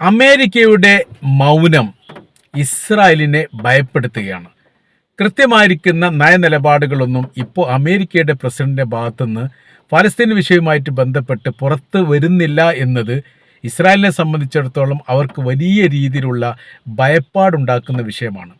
അമേരിക്കയുടെ മൗനം ഇസ്രായേലിനെ ഭയപ്പെടുത്തുകയാണ്. കൃത്യമായിരിക്കുന്ന നയനിലപാടുകളൊന്നും ഇപ്പോൾ അമേരിക്കയുടെ പ്രസിഡന്റിന്റെ ഭാഗത്തുനിന്ന് ഫലസ്തീൻ വിഷയവുമായിട്ട് ബന്ധപ്പെട്ട് പുറത്ത് വരുന്നില്ല എന്നത് ഇസ്രായേലിനെ സംബന്ധിച്ചിടത്തോളം അവർക്ക് വലിയ രീതിയിലുള്ള ഭയപ്പാടുണ്ടാക്കുന്ന വിഷയമാണ്.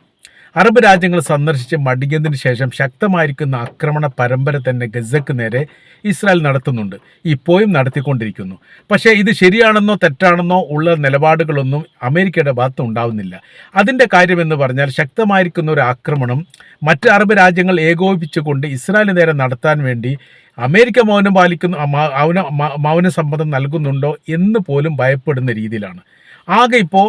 അറബ് രാജ്യങ്ങൾ സന്ദർശിച്ച് മടിഞ്ഞതിന് ശേഷം ശക്തമായിരിക്കുന്ന ആക്രമണ പരമ്പര തന്നെ ഗസക്ക് നേരെ ഇസ്രായേൽ നടത്തുന്നുണ്ട്. ഇപ്പോഴും നടത്തിക്കൊണ്ടിരിക്കുന്നു. പക്ഷേ ഇത് ശരിയാണെന്നോ തെറ്റാണെന്നോ ഉള്ള നിലപാടുകളൊന്നും അമേരിക്കയുടെ ഭാഗത്ത് ഉണ്ടാവുന്നില്ല. അതിന്റെ കാര്യമെന്ന് പറഞ്ഞാൽ ശക്തമായിരിക്കുന്ന ഒരു ആക്രമണം മറ്റ് അറബ് രാജ്യങ്ങൾ ഏകോപിപ്പിച്ചുകൊണ്ട് ഇസ്രായേൽ നേരെ നടത്താൻ വേണ്ടി അമേരിക്ക മൗനം പാലിക്കുന്നു മൗന മൗന സമ്മതം നൽകുന്നുണ്ടോ എന്ന് പോലും ഭയപ്പെടുന്ന രീതിയിലാണ്. ആകെ ഇപ്പോൾ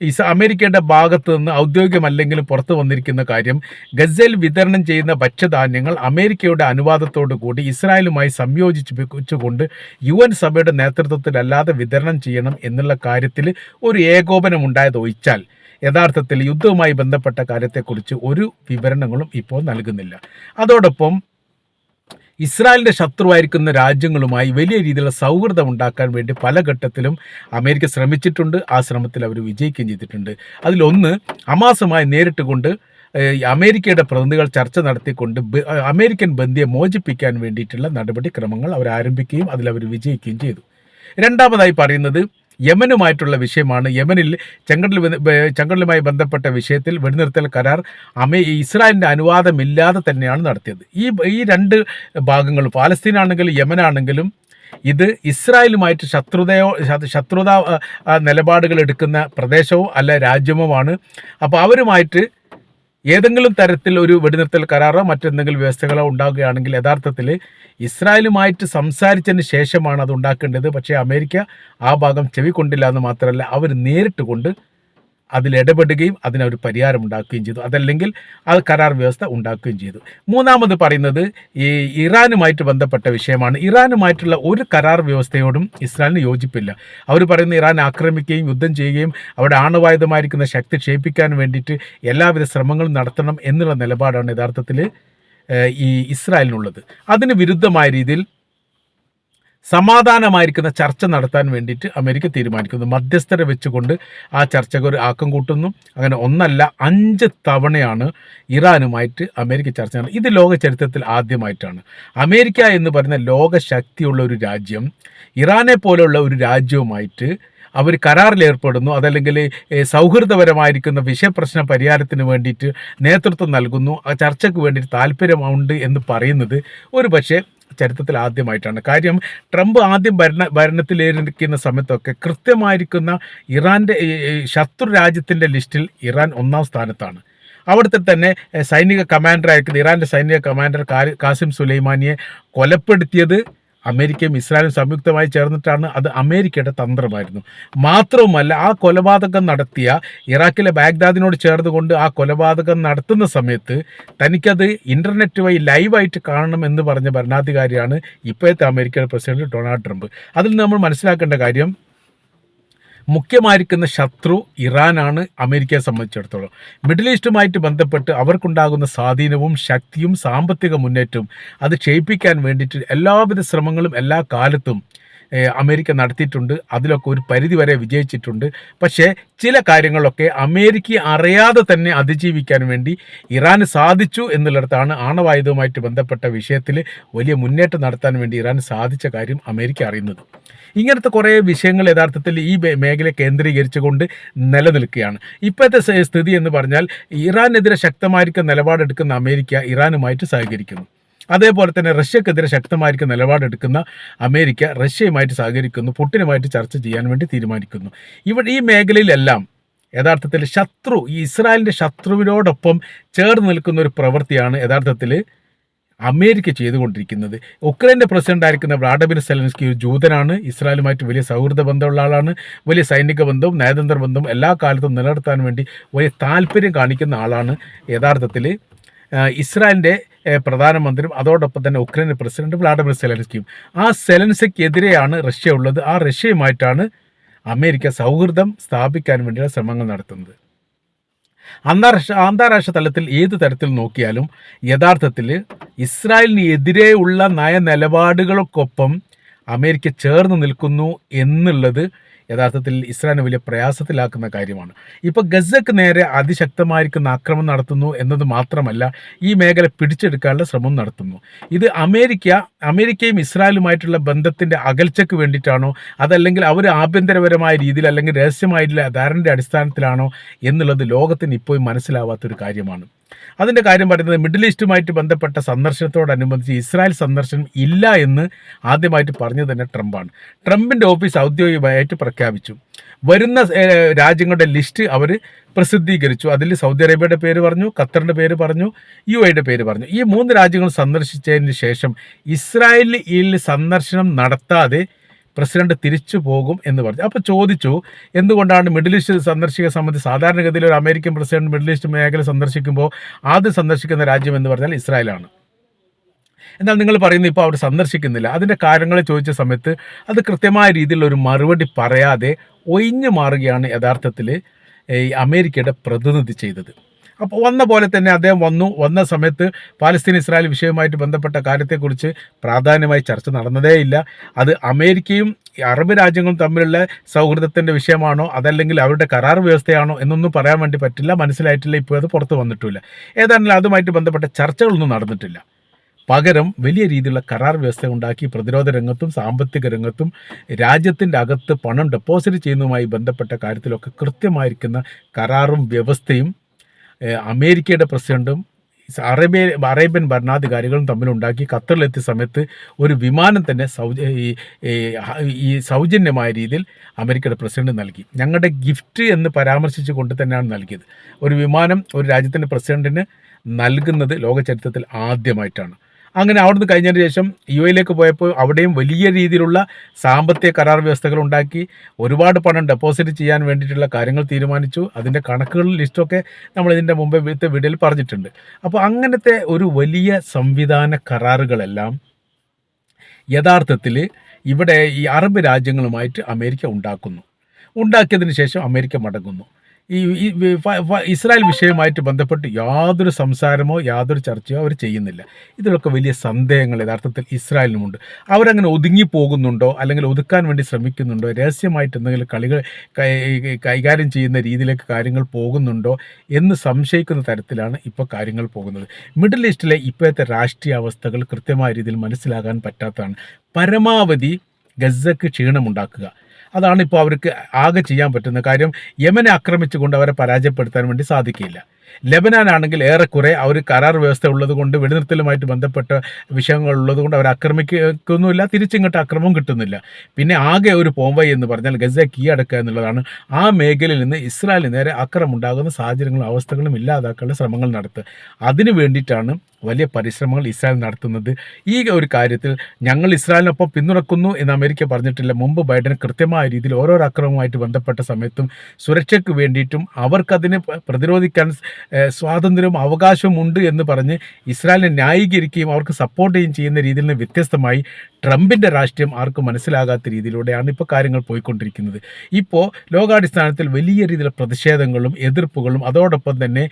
ഇസ് അമേരിക്കയുടെ ഭാഗത്ത് നിന്ന് ഔദ്യോഗികമല്ലെങ്കിലും പുറത്തു വന്നിരിക്കുന്ന കാര്യം ഗസയിൽ വിതരണം ചെയ്യുന്ന ഭക്ഷ്യധാന്യങ്ങൾ അമേരിക്കയുടെ അനുവാദത്തോടു കൂടി ഇസ്രായേലുമായി സംയോജിപ്പിച്ചുകൊണ്ട് യു എൻ സഭയുടെ നേതൃത്വത്തിലല്ലാതെ വിതരണം ചെയ്യണം എന്നുള്ള കാര്യത്തിൽ ഒരു ഏകോപനം ഉണ്ടായത് ഒഴിച്ചാൽ യഥാർത്ഥത്തിൽ യുദ്ധവുമായി ബന്ധപ്പെട്ട കാര്യത്തെക്കുറിച്ച് ഒരു വിവരണങ്ങളും ഇപ്പോൾ നൽകുന്നില്ല. അതോടൊപ്പം ഇസ്രായേലിന്റെ ശത്രുവായിരിക്കുന്ന രാജ്യങ്ങളുമായി വലിയ രീതിയിലുള്ള സൗഹൃദം ഉണ്ടാക്കാൻ വേണ്ടി പല ഘട്ടത്തിലും അമേരിക്ക ശ്രമിച്ചിട്ടുണ്ട്. ആ ശ്രമത്തിൽ അവർ വിജയിക്കുകയും ചെയ്തിട്ടുണ്ട്. അതിലൊന്ന് അമാസമായി നേരിട്ട് കൊണ്ട് അമേരിക്കയുടെ പ്രതിനിധികൾ ചർച്ച നടത്തിക്കൊണ്ട് അമേരിക്കൻ ബന്ധിയെ മോചിപ്പിക്കാൻ വേണ്ടിയിട്ടുള്ള നടപടിക്രമങ്ങൾ അവർ ആരംഭിക്കുകയും അതിൽ അവർ വിജയിക്കുകയും ചെയ്തു. രണ്ടാമതായി പറയുന്നത് യമനുമായിട്ടുള്ള വിഷയമാണ്. യമനിൽ ചെങ്കടൽ ചെങ്കടലുമായി ബന്ധപ്പെട്ട വിഷയത്തിൽ വെടിനിർത്തൽ കരാർ അമേ ഇസ്രായേലിന്റെ അനുവാദമില്ലാതെ തന്നെയാണ് നടത്തിയത്. ഈ ഈ രണ്ട് ഭാഗങ്ങളും പാലസ്തീനാണെങ്കിലും യമനാണെങ്കിലും ഇത് ഇസ്രായേലുമായിട്ട് ശത്രുതയോ ശത്രുതാ നിലപാടുകൾ എടുക്കുന്ന പ്രദേശവും അല്ല രാജ്യവുമാണ് അപ്പോൾ അവരുമായിട്ട് ഏതെങ്കിലും തരത്തിൽ ഒരു വെടിനിർത്തൽ കരാറോ മറ്റെന്തെങ്കിലും വ്യവസ്ഥകളോ ഉണ്ടാകുകയാണെങ്കിൽ യഥാർത്ഥത്തിൽ ഇസ്രായേലുമായിട്ട് സംസാരിച്ചതിന് ശേഷമാണ് അത് ഉണ്ടാക്കേണ്ടത്. പക്ഷേ അമേരിക്ക ആ ഭാഗം ചെവിക്കൊണ്ടില്ല എന്ന് മാത്രമല്ല അവർ നേരിട്ട് കൊണ്ട് അതിൽ ഇടപെടുകയും അതിനൊരു പരിഹാരം ഉണ്ടാക്കുകയും ചെയ്തു. അതല്ലെങ്കിൽ അത് കരാർ വ്യവസ്ഥ ഉണ്ടാക്കുകയും ചെയ്തു. മൂന്നാമത് പറയുന്നത് ഈ ഇറാനുമായിട്ട് ബന്ധപ്പെട്ട വിഷയമാണ്. ഇറാനുമായിട്ടുള്ള ഒരു കരാർ വ്യവസ്ഥയോടും ഇസ്രായേലിന് യോജിപ്പില്ല. അവർ പറയുന്ന ഇറാൻ ആക്രമിക്കുകയും യുദ്ധം ചെയ്യുകയും അവിടെ ആണവായുധമായിരിക്കുന്ന ശക്തി ക്ഷയിപ്പിക്കാൻ വേണ്ടിയിട്ട് എല്ലാവിധ ശ്രമങ്ങളും നടത്തണം എന്നുള്ള നിലപാടാണ് യഥാർത്ഥത്തിൽ ഈ ഇസ്രായേലിനുള്ളത്. അതിന് വിരുദ്ധമായ രീതിയിൽ സമാധാനമായിരിക്കുന്ന ചർച്ച നടത്താൻ വേണ്ടിയിട്ട് അമേരിക്ക തീരുമാനിക്കുന്നു. മധ്യസ്ഥരെ വെച്ചുകൊണ്ട് ആ ചർച്ചയ്ക്ക് ഒരു ആക്കം കൂട്ടുന്നു. അങ്ങനെ ഒന്നല്ല അഞ്ച് തവണയാണ് ഇറാനുമായിട്ട് അമേരിക്ക ചർച്ച നടത്തുന്നത് ഇത് ലോക ചരിത്രത്തിൽ ആദ്യമായിട്ടാണ്. അമേരിക്ക എന്ന് പറയുന്ന ലോകശക്തിയുള്ള ഒരു രാജ്യം ഇറാനെ പോലെയുള്ള ഒരു രാജ്യവുമായിട്ട് അവർ കരാറിൽ ഏർപ്പെടുന്നു. അതല്ലെങ്കിൽ സൗഹൃദപരമായിരിക്കുന്ന വിഷയപ്രശ്ന പരിഹാരത്തിന് വേണ്ടിയിട്ട് നേതൃത്വം നൽകുന്നു. ആ ചർച്ചയ്ക്ക് വേണ്ടിയിട്ട് താല്പര്യമുണ്ട് എന്ന് പറയുന്നത് ഒരു പക്ഷേ ചരിത്രത്തിൽ ആദ്യമായിട്ടാണ്. കാര്യം ട്രംപ് ആദ്യം ഭരണ ഭരണത്തിലിരിക്കുന്ന സമയത്തൊക്കെ കൃത്യമായിരിക്കുന്ന ഇറാന്റെ ശത്രു രാജ്യത്തിന്റെ ലിസ്റ്റിൽ ഇറാൻ ഒന്നാം സ്ഥാനത്താണ്. അവിടുത്തെ തന്നെ സൈനിക കമാൻഡർ ആയിരിക്കുന്ന ഇറാന്റെ സൈനിക കമാൻഡർ കാസിം സുലൈമാനിയെ കൊലപ്പെടുത്തിയത് അമേരിക്കയും ഇസ്രായേലും സംയുക്തമായി ചേർന്നിട്ടാണ് അത് അമേരിക്കയുടെ തന്ത്രമായിരുന്നു. മാത്രവുമല്ല ആ കൊലപാതകം നടത്തിയ ഇറാഖിലെ ബാഗ്ദാദിനോട് ചേർന്നുകൊണ്ട് ആ കൊലപാതകം നടത്തുന്ന സമയത്ത് തനിക്കത് ഇന്റർനെറ്റ് വഴി ലൈവായിട്ട് കാണണം എന്ന് പറഞ്ഞ ഭരണാധികാരിയാണ് ഇപ്പോഴത്തെ അമേരിക്കയുടെ പ്രസിഡന്റ് ഡൊണാൾഡ് ട്രംപ്. അതിൽ നമ്മൾ മനസ്സിലാക്കേണ്ട കാര്യം മുഖ്യമായിരിക്കുന്ന ശത്രു ഇറാനാണ് അമേരിക്കയെ സംബന്ധിച്ചിടത്തോളം. മിഡിൽ ഈസ്റ്റുമായിട്ട് ബന്ധപ്പെട്ട് അവർക്കുണ്ടാകുന്ന സ്വാധീനവും ശക്തിയും സാമ്പത്തിക മുന്നേറ്റവും അത് ക്ഷയിപ്പിക്കാൻ വേണ്ടിയിട്ട് എല്ലാവിധ ശ്രമങ്ങളും എല്ലാ കാലത്തും അമേരിക്ക നടത്തിയിട്ടുണ്ട്. അതിലൊക്കെ ഒരു പരിധി വരെ വിജയിച്ചിട്ടുണ്ട്. പക്ഷേ ചില കാര്യങ്ങളൊക്കെ അമേരിക്ക അറിയാതെ തന്നെ അതിജീവിക്കാൻ വേണ്ടി ഇറാന് സാധിച്ചു എന്നുള്ളിടത്താണ് ആണവായുധവുമായിട്ട് ബന്ധപ്പെട്ട വിഷയത്തിൽ വലിയ മുന്നേറ്റം നടത്താൻ വേണ്ടി ഇറാൻ സാധിച്ച കാര്യം അമേരിക്ക അറിയുന്നത്. ഇങ്ങനത്തെ കുറേ വിഷയങ്ങൾ യഥാർത്ഥത്തിൽ ഈ മേഖല കേന്ദ്രീകരിച്ചുകൊണ്ട് നിലനിൽക്കുകയാണ്. ഇപ്പോഴത്തെ സ്ഥിതി എന്ന് പറഞ്ഞാൽ ഇറാനെതിരെ ശക്തമായിരിക്കും നിലപാടെടുക്കുന്ന അമേരിക്ക ഇറാനുമായിട്ട് സഹകരിക്കുന്നു. അതേപോലെ തന്നെ റഷ്യക്കെതിരെ ശക്തമായിരിക്കുന്ന നിലപാടെടുക്കുന്ന അമേരിക്ക റഷ്യയുമായിട്ട് സഹകരിക്കുന്നു പുട്ടിനുമായിട്ട് ചർച്ച ചെയ്യാൻ വേണ്ടി തീരുമാനിക്കുന്നു. ഇവിടെ ഈ മേഖലയിലെല്ലാം യഥാർത്ഥത്തിൽ ശത്രു ഈ ഇസ്രായേലിന്റെ ശത്രുവിനോടൊപ്പം ചേർന്ന് നിൽക്കുന്ന ഒരു പ്രവൃത്തിയാണ് യഥാർത്ഥത്തിൽ അമേരിക്ക ചെയ്തുകൊണ്ടിരിക്കുന്നത്. ഉക്രൈന്റെ പ്രസിഡന്റ് ആയിരിക്കുന്ന വ്ളാഡിമിർ സെലൻസ്കി ഒരു ജൂതനാണ്. ഇസ്രായേലുമായിട്ട് വലിയ സൗഹൃദ ബന്ധമുള്ള ആളാണ്. വലിയ സൈനിക ബന്ധവും നയതന്ത്ര ബന്ധവും എല്ലാ കാലത്തും നിലനിർത്താൻ വേണ്ടി വലിയ താല്പര്യം കാണിക്കുന്ന ആളാണ്. യഥാർത്ഥത്തിൽ ഇസ്രായേലിന്റെ പ്രധാനമന്ത്രിയും അതോടൊപ്പം തന്നെ ഉക്രൈൻ പ്രസിഡന്റ് വ്ളാഡിമിർ സെലൻസ്കിയും. ആ സെലൻസിക്കെതിരെയാണ് റഷ്യ ഉള്ളത്. ആ റഷ്യയുമായിട്ടാണ് അമേരിക്ക സൗഹൃദം സ്ഥാപിക്കാൻ വേണ്ടിയുള്ള ശ്രമങ്ങൾ നടത്തുന്നത്. അന്താരാഷ്ട്ര അന്താരാഷ്ട്ര തലത്തിൽ ഏത് തരത്തിൽ നോക്കിയാലും യഥാർത്ഥത്തിൽ ഇസ്രായേലിനെതിരെയുള്ള നയനിലപാടുകൾക്കൊപ്പം നയ നിലപാടുകൾക്കൊപ്പം അമേരിക്ക ചേർന്ന് നിൽക്കുന്നു എന്നുള്ളത് യഥാർത്ഥത്തിൽ ഇസ്രായേലിനെ വലിയ പ്രയാസത്തിലാക്കുന്ന കാര്യമാണ്. ഇപ്പോൾ ഗസക്ക് നേരെ അതിശക്തമായിരിക്കുന്ന ആക്രമണം നടത്തുന്നു എന്നത് മാത്രമല്ല ഈ മേഖല പിടിച്ചെടുക്കാനുള്ള ശ്രമം നടത്തുന്നു. ഇത് അമേരിക്ക അമേരിക്കയും ഇസ്രായേലുമായിട്ടുള്ള ബന്ധത്തിന്റെ അകൽച്ചയ്ക്ക് വേണ്ടിയിട്ടാണോ അതല്ലെങ്കിൽ അവർ ആഭ്യന്തരപരമായ രീതിയിൽ അല്ലെങ്കിൽ രഹസ്യമായിട്ടുള്ള ധാരണയുടെ അടിസ്ഥാനത്തിലാണോ എന്നുള്ളത് ലോകത്തിന് ഇപ്പോഴും മനസ്സിലാവാത്തൊരു കാര്യമാണ്. അതിന്റെ കാര്യം പറയുന്നത് മിഡിൽ ഈസ്റ്റുമായിട്ട് ബന്ധപ്പെട്ട സന്ദർശനത്തോടനുബന്ധിച്ച് ഇസ്രായേൽ സന്ദർശനം ഇല്ല എന്ന് ആദ്യമായിട്ട് പറഞ്ഞത് തന്നെ ട്രംപാണ്. ട്രംപിന്റെ ഓഫീസ് ഔദ്യോഗികമായിട്ട് പ്രഖ്യാപിച്ചു. വരുന്ന രാജ്യങ്ങളുടെ ലിസ്റ്റ് അവർ പ്രസിദ്ധീകരിച്ചു. അതിൽ സൗദി അറേബ്യയുടെ പേര് പറഞ്ഞു ഖത്തറിന്റെ പേര് പറഞ്ഞു യു എയുടെ പേര് പറഞ്ഞു. ഈ മൂന്ന് രാജ്യങ്ങൾ സന്ദർശിച്ചതിന് ശേഷം ഇസ്രായേലിൽ സന്ദർശനം നടത്താതെ പ്രസിഡന്റ് തിരിച്ചു പോകും എന്ന് പറഞ്ഞു. അപ്പോൾ ചോദിച്ചു എന്തുകൊണ്ടാണ് മിഡിൽ ഈസ്റ്റ് സന്ദർശിക്കുക സംബന്ധിച്ച് സാധാരണഗതിയിൽ ഒരു അമേരിക്കൻ പ്രസിഡന്റ് മിഡിൽ ഈസ്റ്റ് മേഖല സന്ദർശിക്കുമ്പോൾ ആദ്യം സന്ദർശിക്കുന്ന രാജ്യം എന്ന് പറഞ്ഞാൽ ഇസ്രായേലാണ്? എന്നാൽ നിങ്ങൾ പറയുന്നത് ഇപ്പോൾ അവർ സന്ദർശിക്കുന്നില്ല. അതിന്റെ കാര്യങ്ങൾ ചോദിച്ച സമയത്ത് അത് കൃത്യമായ രീതിയിലുള്ള ഒരു മറുപടി പറയാതെ ഒഴിഞ്ഞു മാറുകയാണ് യഥാർത്ഥത്തിൽ ഈ അമേരിക്കയുടെ പ്രതിനിധി ചെയ്തത്. അപ്പോൾ വന്ന പോലെ തന്നെ അദ്ദേഹം വന്നു. വന്ന സമയത്ത് പാലസ്തീൻ ഇസ്രായേൽ വിഷയവുമായിട്ട് ബന്ധപ്പെട്ട കാര്യത്തെക്കുറിച്ച് പ്രാധാന്യമായി ചർച്ച നടന്നതേയില്ല അത് അമേരിക്കയും അറബ് രാജ്യങ്ങളും തമ്മിലുള്ള സൗഹൃദത്തിന്റെ വിഷയമാണോ അതല്ലെങ്കിൽ അവരുടെ കരാർ വ്യവസ്ഥയാണോ എന്നൊന്നും പറയാൻ വേണ്ടി പറ്റില്ല മനസ്സിലായിട്ടില്ല ഇപ്പോൾ അത് പുറത്ത് വന്നിട്ടില്ല. ഏതാണെങ്കിലും അതുമായിട്ട് ബന്ധപ്പെട്ട ചർച്ചകളൊന്നും നടന്നിട്ടില്ല. പകരം വലിയ രീതിയിലുള്ള കരാർ വ്യവസ്ഥ ഉണ്ടാക്കി പ്രതിരോധ രംഗത്തും സാമ്പത്തിക രംഗത്തും രാജ്യത്തിന്റെ അകത്ത് പണം ഡെപ്പോസിറ്റ് ചെയ്യുന്നതുമായി ബന്ധപ്പെട്ട കാര്യത്തിലൊക്കെ കൃത്യമായിരിക്കുന്ന കരാറും വ്യവസ്ഥയും അമേരിക്കയുടെ പ്രസിഡന്റും അറേബ്യ അറേബ്യൻ ഭരണാധികാരികളും തമ്മിലുണ്ടാക്കി ഖത്തറിലെത്തിയ സമയത്ത് ഒരു വിമാനം തന്നെ സൗജ ഈ സൗജന്യമായ രീതിയിൽ അമേരിക്കയുടെ പ്രസിഡന്റ് നൽകി. ഞങ്ങളുടെ ഗിഫ്റ്റ് എന്ന് പരാമർശിച്ചു കൊണ്ട് തന്നെയാണ് നൽകിയത്. ഒരു വിമാനം ഒരു രാജ്യത്തിന്റെ പ്രസിഡന്റിന് നൽകുന്നത് ലോക ചരിത്രത്തിൽ ആദ്യമായിട്ടാണ്. അങ്ങനെ അവിടുന്ന് കഴിഞ്ഞതിന് ശേഷം യു എയിലേക്ക് പോയപ്പോൾ അവിടെയും വലിയ രീതിയിലുള്ള സാമ്പത്തിക കരാർ വ്യവസ്ഥകൾ ഉണ്ടാക്കി. ഒരുപാട് പണം ഡെപ്പോസിറ്റ് ചെയ്യാൻ വേണ്ടിയിട്ടുള്ള കാര്യങ്ങൾ തീരുമാനിച്ചു. അതിന്റെ കണക്കുകൾ ലിസ്റ്റൊക്കെ നമ്മൾ ഇതിന്റെ മുമ്പ് ഇവിടുത്തെ വീഡിയോയിൽ പറഞ്ഞിട്ടുണ്ട്. അപ്പോൾ അങ്ങനത്തെ ഒരു വലിയ സംവിധാന കരാറുകളെല്ലാം യഥാർത്ഥത്തിൽ ഇവിടെ ഈ അറബ് രാജ്യങ്ങളുമായിട്ട് അമേരിക്ക ഉണ്ടാക്കുന്നു. ഉണ്ടാക്കിയതിന് ശേഷം അമേരിക്ക മടങ്ങുന്നു. ഈ ഇസ്രായേൽ വിഷയവുമായിട്ട് ബന്ധപ്പെട്ട് യാതൊരു സംസാരമോ യാതൊരു ചർച്ചയോ അവർ ചെയ്യുന്നില്ല. ഇതിലൊക്കെ വലിയ സന്ദേഹങ്ങൾ യഥാർത്ഥത്തിൽ ഇസ്രായേലിനുമുണ്ട്. അവരങ്ങനെ ഒതുങ്ങി പോകുന്നുണ്ടോ അല്ലെങ്കിൽ ഒതുക്കാൻ വേണ്ടി ശ്രമിക്കുന്നുണ്ടോ രഹസ്യമായിട്ട് എന്തെങ്കിലും കളികൾ കൈകാര്യം ചെയ്യുന്ന രീതിയിലേക്ക് കാര്യങ്ങൾ പോകുന്നുണ്ടോ എന്ന് സംശയിക്കുന്ന തരത്തിലാണ് ഇപ്പോൾ കാര്യങ്ങൾ പോകുന്നത്. മിഡിൽ ഈസ്റ്റിലെ ഇപ്പോഴത്തെ രാഷ്ട്രീയ അവസ്ഥകൾ കൃത്യമായ രീതിയിൽ മനസ്സിലാകാൻ പറ്റാത്തതാണ്. പരമാവധി ഗസക്ക് ക്ഷീണമുണ്ടാക്കുക. അതാണ് ഇപ്പോൾ അവർക്ക് ആകെ ചെയ്യാൻ പറ്റുന്ന കാര്യം. യമനെ ആക്രമിച്ചുകൊണ്ട് അവരെ പരാജയപ്പെടുത്താൻ വേണ്ടി സാധിക്കില്ല. ലെബനാൻ ആണെങ്കിൽ ഏറെക്കുറെ അവർ കരാർ വ്യവസ്ഥ ഉള്ളത് കൊണ്ട് വെടിനിർത്തലുമായിട്ട് ബന്ധപ്പെട്ട വിഷയങ്ങൾ ഉള്ളത് കൊണ്ട് അവർ ആക്രമിക്കുന്നില്ല തിരിച്ചിങ്ങോട്ട് അക്രമവും കിട്ടുന്നില്ല. പിന്നെ ആകെ ഒരു പോംവൈ എന്ന് പറഞ്ഞാൽ ഗസ കീഴടക്കുക എന്നുള്ളതാണ്. ആ മേഖലയിൽ നിന്ന് ഇസ്രായേലിന് നേരെ അക്രമം ഉണ്ടാകുന്ന സാഹചര്യങ്ങളും അവസ്ഥകളും ഇല്ലാതാക്കാനുള്ള ശ്രമങ്ങൾ നടത്തുക. അതിനു വേണ്ടിയിട്ടാണ് വലിയ പരിശ്രമങ്ങൾ ഇസ്രായേൽ നടത്തുന്നത്. ഈ ഒരു കാര്യത്തിൽ ഞങ്ങൾ ഇസ്രായേലിനൊപ്പം പിന്തുണക്കുന്നു എന്ന് അമേരിക്ക പറഞ്ഞിട്ടില്ല. മുമ്പ് ബൈഡൻ കൃത്യമായ രീതിയിൽ ഓരോ അക്രമവുമായിട്ട് ബന്ധപ്പെട്ട സമയത്തും സുരക്ഷയ്ക്ക് വേണ്ടിയിട്ടും അവർക്കതിനെ പ്രതിരോധിക്കാൻ സ്വാതന്ത്ര്യവും അവകാശവും ഉണ്ട് എന്ന് പറഞ്ഞ് ഇസ്രായേലിനെ ന്യായീകരിക്കുകയും അവർക്ക് സപ്പോർട്ട് ചെയ്യുകയും ചെയ്യുന്ന രീതിയിൽ നിന്ന് വ്യത്യസ്തമായി ട്രംപിന്റെ രാഷ്ട്രീയം ആർക്കും മനസ്സിലാകാത്ത രീതിയിലൂടെയാണ് ഇപ്പോൾ കാര്യങ്ങൾ പോയിക്കൊണ്ടിരിക്കുന്നത്. ഇപ്പോൾ ലോകാടിസ്ഥാനത്തിൽ വലിയ രീതിയിലുള്ള പ്രതിഷേധങ്ങളും എതിർപ്പുകളും അതോടൊപ്പം തന്നെ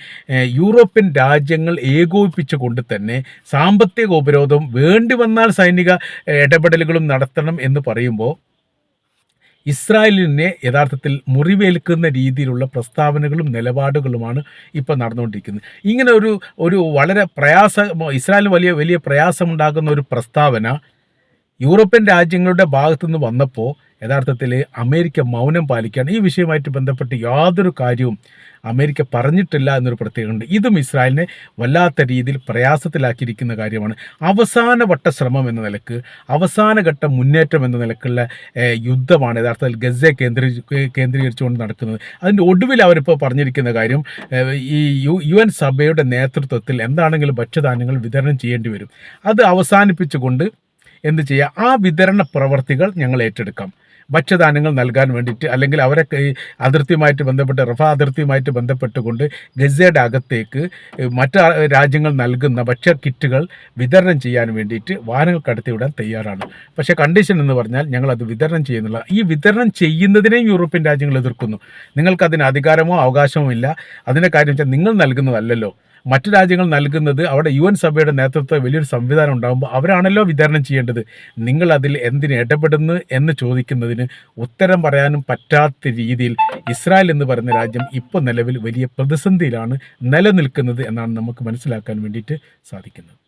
യൂറോപ്യൻ രാജ്യങ്ങൾ ഏകോപിപ്പിച്ചുകൊണ്ട് തന്നെ സാമ്പത്തിക ഉപരോധം വേണ്ടി വന്നാൽ സൈനിക ഇടപെടലുകളും നടത്തണം എന്ന് പറയുമ്പോൾ ഇസ്രായേലിനെ യഥാർത്ഥത്തിൽ മുറിവേൽക്കുന്ന രീതിയിലുള്ള പ്രസ്താവനകളും നിലപാടുകളുമാണ് ഇപ്പോൾ നടന്നുകൊണ്ടിരിക്കുന്നത്. ഇങ്ങനെ ഒരു ഒരു വളരെ പ്രയാസ ഇസ്രായേലിന് വലിയ വലിയ പ്രയാസമുണ്ടാകുന്ന ഒരു പ്രസ്താവന യൂറോപ്യൻ രാജ്യങ്ങളുടെ ഭാഗത്തുനിന്ന് വന്നപ്പോൾ യഥാർത്ഥത്തിൽ അമേരിക്ക മൗനം പാലിക്കുകയാണ്. ഈ വിഷയവുമായിട്ട് ബന്ധപ്പെട്ട് യാതൊരു കാര്യവും അമേരിക്ക പറഞ്ഞിട്ടില്ല എന്നൊരു പ്രത്യേകതയുണ്ട്. ഇതും ഇസ്രായേലിനെ വല്ലാത്ത രീതിയിൽ പ്രയാസത്തിലാക്കിയിരിക്കുന്ന കാര്യമാണ്. അവസാന വട്ട ശ്രമം എന്ന നിലയ്ക്ക് അവസാനഘട്ട മുന്നേറ്റം എന്ന നിലക്കുള്ള യുദ്ധമാണ് യഥാർത്ഥത്തിൽ ഗസയെ കേന്ദ്രീ കേന്ദ്രീകരിച്ചുകൊണ്ട് നടക്കുന്നത്. അതിന്റെ ഒടുവിൽ അവരിപ്പോൾ പറഞ്ഞിരിക്കുന്ന കാര്യം ഈ യു യു എൻ സഭയുടെ നേതൃത്വത്തിൽ എന്താണെങ്കിലും ഭക്ഷ്യധാന്യങ്ങൾ വിതരണം ചെയ്യേണ്ടി വരും. അത് അവസാനിപ്പിച്ചുകൊണ്ട് എന്ത് ചെയ്യുക? ആ വിതരണ പ്രവർത്തികൾ ഞങ്ങൾ ഏറ്റെടുക്കാം. ഭക്ഷ്യധാന്യങ്ങൾ നൽകാൻ വേണ്ടിയിട്ട് അല്ലെങ്കിൽ അവരെ അതിർത്തിയുമായിട്ട് ബന്ധപ്പെട്ട് റഫ അതിർത്തിയുമായിട്ട് ബന്ധപ്പെട്ടുകൊണ്ട് ഗസയുടെ അകത്തേക്ക് മറ്റ് രാജ്യങ്ങൾ നൽകുന്ന ഭക്ഷ്യ കിറ്റുകൾ വിതരണം ചെയ്യാൻ വേണ്ടിയിട്ട് വാഹനങ്ങൾ കടത്തിവിടാൻ തയ്യാറാണ്. പക്ഷേ കണ്ടീഷൻ എന്ന് പറഞ്ഞാൽ ഞങ്ങൾ അത് വിതരണം ചെയ്യുന്നില്ല. ഈ വിതരണം ചെയ്യുന്നതിനെയും യൂറോപ്യൻ രാജ്യങ്ങൾ എതിർക്കുന്നു. നിങ്ങൾക്കതിന് അധികാരമോ അവകാശമോ ഇല്ല. അതിന്റെ കാര്യം വെച്ചാൽ നിങ്ങൾ നൽകുന്നതല്ലല്ലോ. മറ്റു രാജ്യങ്ങൾ നൽകുന്നത് അവിടെ യു എൻ സഭയുടെ നേതൃത്വം വലിയൊരു സംവിധാനം ഉണ്ടാകുമ്പോൾ അവരാണല്ലോ വിതരണം ചെയ്യേണ്ടത്. നിങ്ങൾ അതിൽ എന്തിന് ഇടപെടുന്നു എന്ന് ചോദിക്കുന്നതിന് ഉത്തരം പറയാനും പറ്റാത്ത രീതിയിൽ ഇസ്രായേൽ എന്ന് പറയുന്ന രാജ്യം ഇപ്പോൾ നിലവിൽ വലിയ പ്രതിസന്ധിയിലാണ് നിലനിൽക്കുന്നത് എന്നാണ് നമുക്ക് മനസ്സിലാക്കാൻ വേണ്ടിയിട്ട് സാധിക്കുന്നത്.